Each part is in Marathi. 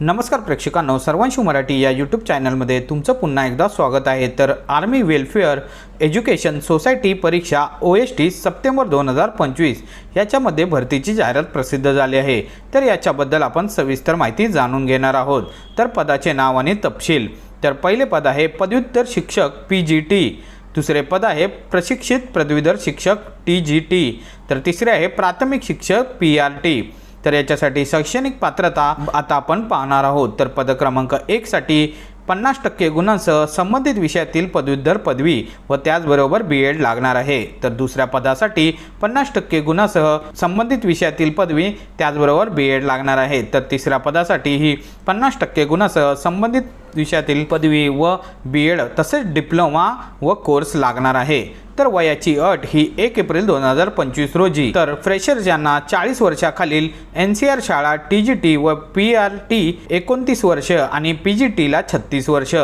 नमस्कार प्रेक्षकांनो सर्वांशी मराठी या यूट्यूब चॅनलमध्ये तुमचं पुन्हा एकदा स्वागत आहे. तर आर्मी वेलफेअर एज्युकेशन सोसायटी परीक्षा ओ एस टी सप्टेंबर दोन हजार पंचवीस याच्यामध्ये भरतीची जाहिरात प्रसिद्ध झाली आहे. तर याच्याबद्दल आपण सविस्तर माहिती जाणून घेणार आहोत. तर पदाचे नाव आणि तपशील. तर पहिले पद आहे पदव्युत्तर शिक्षक पी जी टी दुसरे पद आहे प्रशिक्षित पदवीधर शिक्षक टी जी टी तर तिसरे आहे प्राथमिक शिक्षक पी आर टी तर याच्यासाठी शैक्षणिक पात्रता आता आपण पाहणार आहोत. तर पद क्रमांक एकसाठी पन्नास टक्के गुणांसह संबंधित विषयातील पदव्युत्तर पदवी व त्याचबरोबर बी एड लागणार आहे. तर दुसऱ्या पदासाठी पन्नास टक्के गुणांसह संबंधित विषयातील पदवी त्याचबरोबर बी एड लागणार आहे. तर तिसऱ्या पदासाठी ही पन्नास टक्के गुणांसह संबंधित विषयातील पदवी व बी एड तसेच डिप्लोमा व कोर्स लागणार आहे. तर वयाची अट ही एक एप्रिल दोन हजार पंचवीस रोजी. तर फ्रेशर ज्यांना चाळीस वर्षाखालील एन सी आर शाळा टी जी टी व पी आर टी एकोणतीस वर्ष आणि पी जी टीला छत्तीस वर्ष.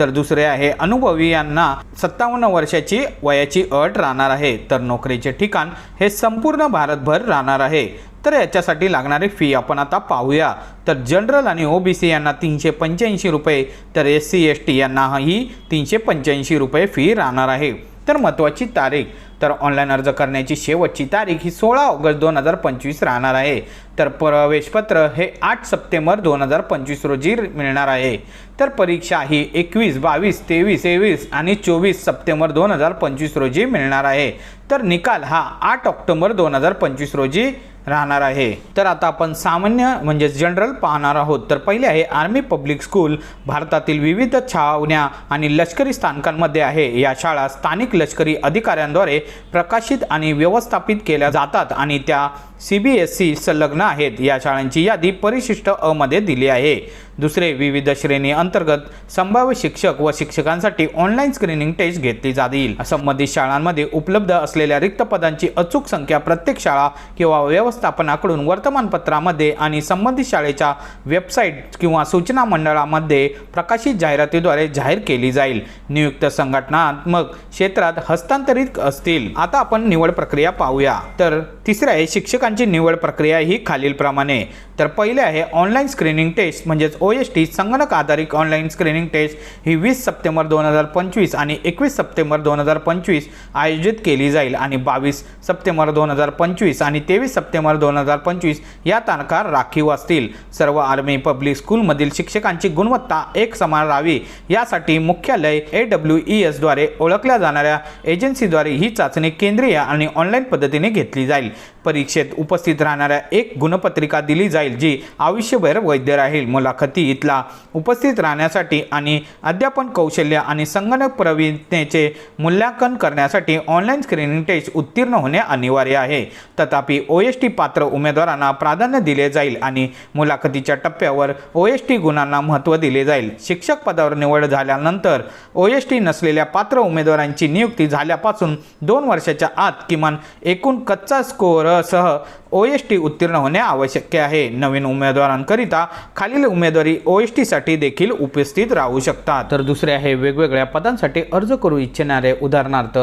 तर दुसरे आहे अनुभवी यांना सत्तावन्न वर्षाची वयाची अट राहणार आहे. तर नोकरीचे ठिकाण हे संपूर्ण भारतभर राहणार आहे. तर याच्यासाठी लागणारी फी आपण आता पाहूया. तर जनरल आणि ओबीसी यांना तीनशे पंच्याऐंशी रुपये तर एस सी एस टी यांना ही तीनशे पंच्याऐंशी रुपये फी राहणार आहे. तर महत्त्वाची तारीख. तर ऑनलाईन अर्ज करण्याची शेवटची तारीख ही सोळा ऑगस्ट दोन हजार पंचवीस राहणार आहे. तर प्रवेशपत्र हे आठ सप्टेंबर दोन हजार पंचवीस रोजी मिळणार आहे. तर परीक्षा ही एकवीस बावीस तेवीस तेवीस आणि चोवीस सप्टेंबर दोन हजार पंचवीस रोजी मिळणार आहे. तर निकाल हा आठ ऑक्टोबर दोन हजार पंचवीस रोजी राहणार आहे. तर आता आपण सामान्य म्हणजे जनरल पाहणार आहोत. तर पहिले आहे आर्मी पब्लिक स्कूल भारतातील विविध छावण्या आणि लष्करी स्थानकांमध्ये आहे. या शाळा स्थानिक लष्करी अधिकाऱ्यांद्वारे प्रकाशित आणि व्यवस्थापित केल्या जातात आणि त्या सी बी एस सी संलग्न आहेत. या शाळांची यादी परिशिष्ट अ मध्ये दिली आहे. दुसरे विविध श्रेणी अंतर्गत संभाव्य शिक्षक व शिक्षकांसाठी ऑनलाईन स्क्रीनिंग टेस्ट घेतली जाईल संबंधित शाळांमध्ये उपलब्ध असलेल्या रिक्त पदांची अचूक संख्या प्रत्येक शाळा किंवा व्यवस्थापनाकडून वर्तमानपत्रामध्ये आणि संबंधित शाळेच्या वेबसाईट किंवा सूचना मंडळामध्ये प्रकाशित जाहिरातीद्वारे जाहीर केली जाईल. नियुक्त संघटनात्मक क्षेत्रात हस्तांतरित असतील. आता आपण निवड प्रक्रिया पाहूया. तर तिसरे आहे शिक्षकांची निवड प्रक्रिया ही खालीलप्रमाणे. तर पहिले आहे ऑनलाईन स्क्रीनिंग टेस्ट म्हणजेच ओ एस टी संगणक आधारित ऑनलाईन स्क्रीनिंग टेस्ट ही वीस सप्टेंबर दोन हजार पंचवीस आणि एकवीस सप्टेंबर दोन हजार पंचवीस आयोजित केली जाईल. आणि बावीस सप्टेंबर दोन हजार पंचवीस आणि तेवीस सप्टेंबर दोन हजार पंचवीस या तारखा राखीव असतील. सर्व आर्मी पब्लिक स्कूलमधील शिक्षकांची गुणवत्ता एक समान राहावी. यासाठी मुख्यालय ए डब्ल्यू ई एसद्वारे ओळखल्या जाणाऱ्या एजन्सीद्वारे ही चाचणी केंद्रीय आणि ऑनलाईन पद्धतीने घेतली जाईल. परीक्षेत उपस्थित राहणाऱ्या एक गुणपत्रिका दिली जाईल जी आयुष्यभर वैध राहील. मुलाखती इथला उपस्थित राहण्यासाठी आणि अध्यापन कौशल्य आणि संगणक प्रवीणतेचे मूल्यांकन करण्यासाठी ऑनलाईन स्क्रीनिंग टेस्ट उत्तीर्ण होणे अनिवार्य आहे. तथापि ओ एस टी पात्र उमेदवारांना प्राधान्य दिले जाईल आणि मुलाखतीच्या टप्प्यावर ओ एस टी गुणांना महत्त्व दिले जाईल. शिक्षक पदावर निवड झाल्यानंतर ओ एस टी नसलेल्या पात्र उमेदवारांची नियुक्ती झाल्यापासून दोन वर्षाच्या आत किमान एकूण कच्चा स्कोअर सह ओ एस टी उत्तीर्ण होणे आवश्यक आहे. नवीन उमेदवारांकरिता खालील उमेदवारी ओ एस टीसाठी देखील उपस्थित राहू शकतात. तर दुसरे आहे वेगवेगळ्या पदांसाठी अर्ज करू इच्छिणारे उदाहरणार्थ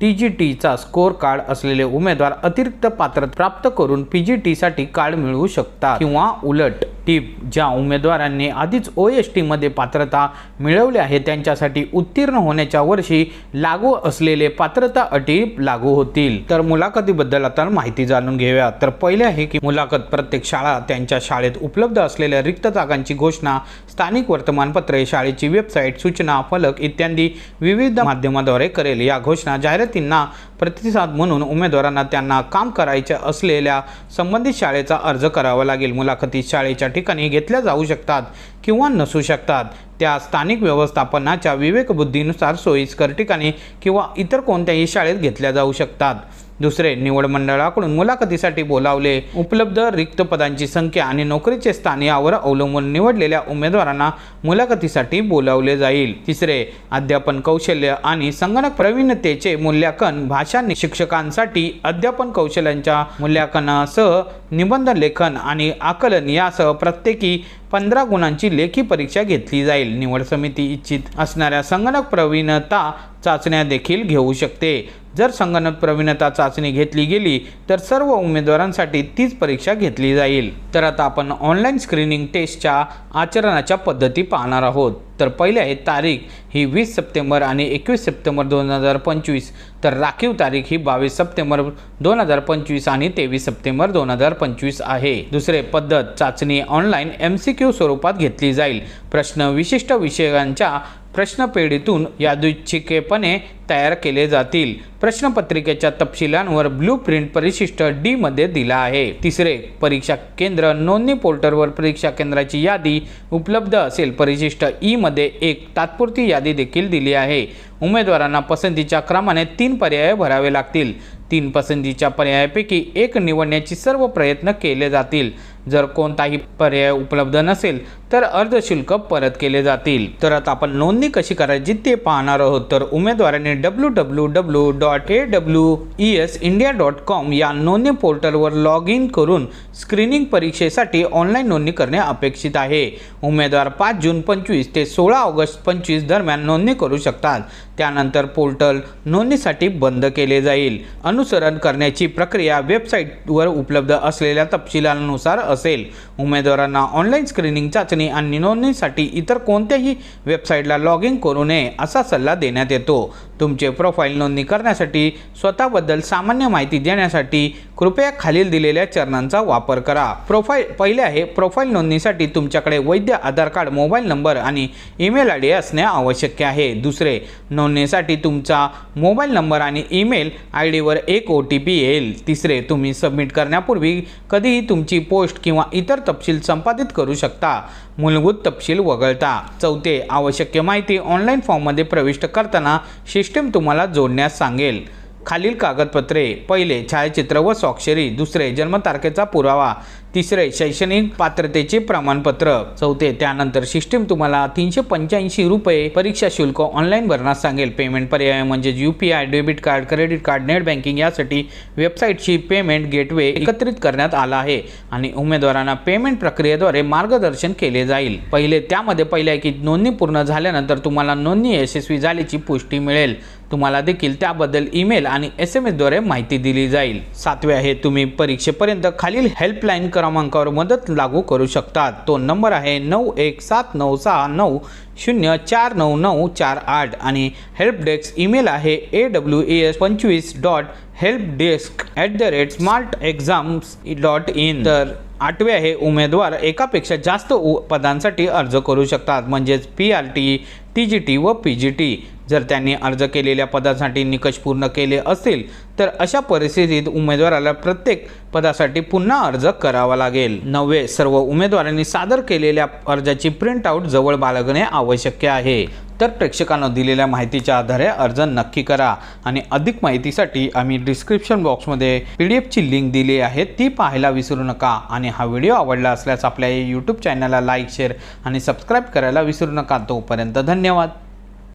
टी जी टीचा स्कोअर कार्ड असलेले उमेदवार अतिरिक्त पात्र प्राप्त करून पी जी टीसाठी कार्ड मिळवू शकतात किंवा उलट. टीप ज्या उमेदवारांनी आधीच ओ एस टीमध्ये पात्रता मिळवली आहे त्यांच्यासाठी उत्तीर्ण होण्याच्या वर्षी लागू असलेले पात्रता अटी लागू होतील. तर मुलाखतीबद्दल आता माहिती जाणून घेऊया. तर पहिले आहे की मुलाखत प्रत्येक शाळा त्यांच्या शाळेत उपलब्ध असलेल्या रिक्त जागांची घोषणा स्थानिक वर्तमानपत्रे शाळेची वेबसाईट सूचना फलक इत्यादी विविध माध्यमाद्वारे करेल. या घोषणा जाहिरातींना प्रतिसाद म्हणून उमेदवारांना त्यांना काम करायचे असलेल्या संबंधित शाळेचा अर्ज करावा लागेल. मुलाखती शाळेच्या ठिकाणी घेतल्या जाऊ शकतात किंवा नसू शकतात. त्या स्थानिक व्यवस्थापनाच्या विवेकबुद्धीनुसार सोयीस्कर ठिकाणी किंवा इतर कोणत्याही शाळेत घेतल्या जाऊ शकतात. दुसरे निवड मंडळाकडून मुलाखतीसाठी बोलावले. उपलब्ध रिक्त पदांची संख्या आणि नोकरीचे स्थान यावर अवलंबून निवडलेल्या उमेदवारांना मुलाखतीसाठी बोलावले जाईल. तिसरे अध्यापन कौशल्य आणि संगणक प्रवीणतेचे मूल्यांकन. भाषा शिक्षकांसाठी अध्यापन कौशल्यांच्या मूल्यांकनासह निबंध लेखन आणि आकलन यासह प्रत्येकी पंधरा गुणांची लेखी परीक्षा घेतली जाईल. निवड समिती इच्छित असणाऱ्या संगणक प्रवीणता चाचण्या देखील घेऊ शकते. जर संगणक प्रवीणता चाचणी घेतली गेली तर सर्व उमेदवारांसाठी तीच परीक्षा घेतली जाईल. तर आता आपण ऑनलाईन स्क्रीनिंग टेस्टच्या आचरणाच्या पद्धती पाहणार आहोत. तर पहिले आहे तारीख ही वीस सप्टेंबर आणि एकवीस सप्टेंबर दोन हजार पंचवीस. तर राखीव तारीख ही बावीस सप्टेंबर दोन हजार पंचवीस आणि तेवीस सप्टेंबर दोन हजार पंचवीस आहे. दुसरे पद्धत चाचणी ऑनलाईन एम सी क्यू स्वरूपात घेतली जाईल. प्रश्न विशिष्ट विषयांच्या प्रश्नपेढीतून यादृच्छिकेपणे तयार केले जातील. प्रश्नपत्रिकेच्या तपशिलांवर ब्लू प्रिंट परिशिष्ट डी मध्ये दिला आहे. तिसरे परीक्षा केंद्र. नोंदणी पोर्टलवर परीक्षा केंद्राची यादी उपलब्ध असेल. परिशिष्ट ई मध्ये एक तात्पुरती यादी देखील दिली आहे. उमेदवारांना पसंतीच्या क्रमाने तीन पर्याय भरावे लागतील. तीन पसंतीच्या पर्यायापैकी एक निवडण्याची सर्व प्रयत्न केले जातील. जर कोणताही पर्याय उपलब्ध नसेल तर अर्धशुल्क परत केले जातील. तर आता आपण नोंदणी कशी करायची ते पाहणार आहोत. तर उमेदवारांनी W W W dot A W E S India dot com या नोंदणी पोर्टलवर लॉग इन करून स्क्रीनिंग परीक्षेसाठी ऑनलाईन नोंदणी करणे अपेक्षित आहे. उमेदवार पाच जून पंचवीस ते सोळा ऑगस्ट पंचवीस दरम्यान नोंदणी करू शकतात. त्यानंतर पोर्टल नोंदणीसाठी बंद केले जाईल. अनुसरण करण्याची प्रक्रिया वेबसाईटवर उपलब्ध असलेल्या तपशिलांनुसार असेल असेल. उमेदवारांना ऑनलाईन स्क्रीनिंग चाचणी आणि नोंदणीसाठी इतर कोणत्याही वेबसाईटला लॉग इन करू नये असा सल्ला देण्यात येतो. तुमचे प्रोफाईल नोंदणी करण्यासाठी स्वतःबद्दल सामान्य माहिती देण्यासाठी कृपया खालील दिलेल्या चरणांचा वापर करा. प्रोफाईल पहिले आहे प्रोफाईल नोंदणीसाठी तुमच्याकडे वैध आधार कार्ड मोबाईल नंबर आणि ईमेल आय डी असणे आवश्यक आहे. दुसरे नोंदणीसाठी तुमचा मोबाईल नंबर आणि ईमेल आय डीवर एक ओ टी पी येईल. तिसरे तुम्ही सबमिट करण्यापूर्वी कधीही तुमची पोस्ट किंवा इतर तपशील संपादित करू शकता. मूलभूत तपशील वगळता. चौथे आवश्यक माहिती ऑनलाईन फॉर्ममध्ये प्रविष्ट करताना सिस्टीम तुम्हाला जोडण्यास सांगेल. खालील कागदपत्रे. पहिले छायाचित्र व स्वाक्षरी. दुसरे जन्मतारखेचा पुरावा. तिसरे शैक्षणिक पात्रतेचे प्रमाणपत्र. चौथे त्यानंतर सिस्टीम तुम्हाला तीनशे पंच्याऐंशी रुपये परीक्षा शुल्क ऑनलाईन भरण्यास सांगेल. पेमेंट पर्याय म्हणजे U P I debit card credit card net banking यासाठी वेबसाईटची पेमेंट गेटवे एकत्रित करण्यात आला आहे आणि उमेदवारांना पेमेंट प्रक्रियेद्वारे मार्गदर्शन केले जाईल. पहिले त्यामध्ये पहिले आहे की नोंदणी पूर्ण झाल्यानंतर तुम्हाला नोंदणी यशस्वी झाल्याची पुष्टी मिळेल. तुम्हाला देखील त्याबद्दल ईमेल आणि एस एम एसद्वारे माहिती दिली जाईल. सातवे आहे तुम्ही परीक्षेपर्यंत खालील हेल्पलाईन क्रमांकावर मदत लागू करू शकतात. तो नंबर आहे नऊ एक सात नऊ सहा नऊ शून्य चार नऊ नऊ चार आठ आणि हेल्प डेस्क ईमेल आहे ए डब्ल्यू ए एस पंचवीस dot help desk at the rate smart exams dot in तर आठवे आहे उमेदवार एकापेक्षा जास्त उ पदांसाठी अर्ज करू शकतात. म्हणजेच P R T T G T व पी जी टी. जर त्यांनी अर्ज केलेल्या पदासाठी निकष पूर्ण केले असतील तर अशा परिस्थितीत उमेदवाराला प्रत्येक पदासाठी पुन्हा अर्ज करावा लागेल. नववे सर्व उमेदवारांनी सादर केलेल्या अर्जाची प्रिंटआउट जवळ बाळगणे आवश्यक आहे. तर प्रेक्षकांना दिलेल्या माहितीच्या आधारे अर्ज नक्की करा आणि अधिक माहितीसाठी आम्ही डिस्क्रिप्शन बॉक्समध्ये पी डी एफची लिंक दिली आहे ती पाहायला विसरू नका आणि हा व्हिडिओ आवडला असल्यास आपल्या यूट्यूब चॅनलला लाईक शेअर आणि सबस्क्राईब करायला विसरू नका. तोपर्यंत धन्यवाद.